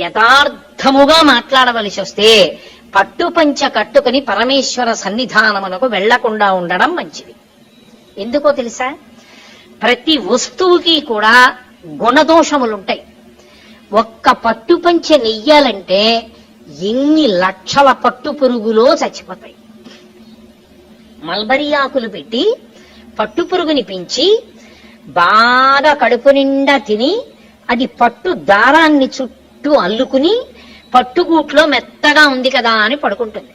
యథార్థముగా మాట్లాడవలసి వస్తే పట్టుపంచ కట్టుకుని పరమేశ్వర సన్నిధానమునకు వెళ్ళకుండా ఉండడం మంచిది. ఎందుకో తెలుసా? ప్రతి వస్తువుకి కూడా గుణదోషములుంటాయి. ఒక్క పట్టుపంచ నెయ్యాలంటే ఎన్ని లక్షల పట్టు పురుగులో చచ్చిపోతాయి. మల్బరీ ఆకులు పెట్టి పట్టు పురుగుని పెంచి బాగా కడుపు నిండా తిని అది పట్టు దారాన్ని చుట్టూ అల్లుకుని పట్టుగూట్లో మెత్తగా ఉంది కదా అని పడుకుంటుంది.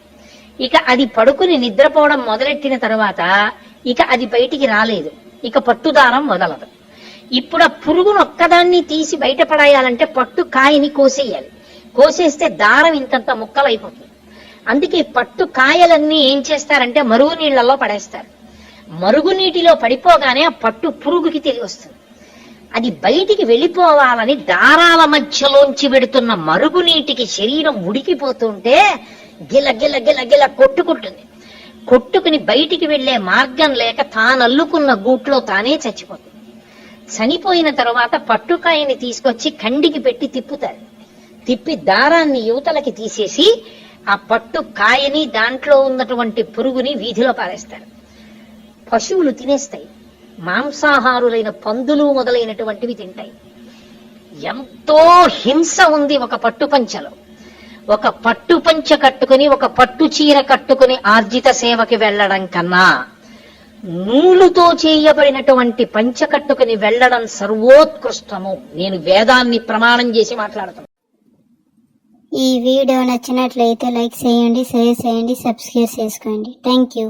ఇక అది పడుకుని నిద్రపోవడం మొదలెట్టిన తర్వాత ఇక అది బయటికి రాలేదు. ఇక పట్టు దారం వదలదు ఇప్పుడు ఆ పురుగును ఒక్కదాన్ని తీసి బయటపడేయాలంటే పట్టు కాయని కోసేయాలి. కోసేస్తే దారం ఇంతంత ముక్కలైపోతుంది. అందుకే పట్టు కాయలన్నీ ఏం చేస్తారంటే మరుగు నీళ్ళలో పడేస్తారు. మరుగునీటిలో పడిపోగానే ఆ పట్టు పురుగుకి తెలియ వస్తుంది. అది బయటికి వెళ్ళిపోవాలని దారాల మధ్యలోంచి పెడుతున్న మరుగునీటికి శరీరం ఉడికిపోతుంటే గిల గిల గిల గిల కొట్టుకుంటుంది. కొట్టుకుని బయటికి వెళ్ళే మార్గం లేక తానల్లుకున్న గూట్లో తానే చచ్చిపోతుంది. చనిపోయిన తర్వాత పట్టుకాయని తీసుకొచ్చి కండికి పెట్టి తిప్పుతారు. తిప్పి దారాన్ని యువతలకి తీసేసి ఆ పట్టు కాయని దాంట్లో ఉన్నటువంటి పురుగుని వీధిలో పారేస్తారు. పశువులు తినేస్తాయి. మాంసాహారులైన పందులు మొదలైనటువంటివి తింటాయి. ఎంతో హింస ఉంది ఒక పట్టు పంచలో. ఒక పట్టుపంచ కట్టుకుని ఒక పట్టు చీర కట్టుకుని ఆర్జిత సేవకి వెళ్ళడం కన్నా నూలుతో చేయబడినటువంటి పంచ కట్టుకుని వెళ్ళడం సర్వోత్కృష్టము. నేను వేదాన్ని ప్రమాణం చేసి మాట్లాడుతాను. ఈ వీడియో నచ్చినట్లయితే లైక్ చేయండి షేర్ చేయండి సబ్స్క్రైబ్ చేసుకోండి. Thank you.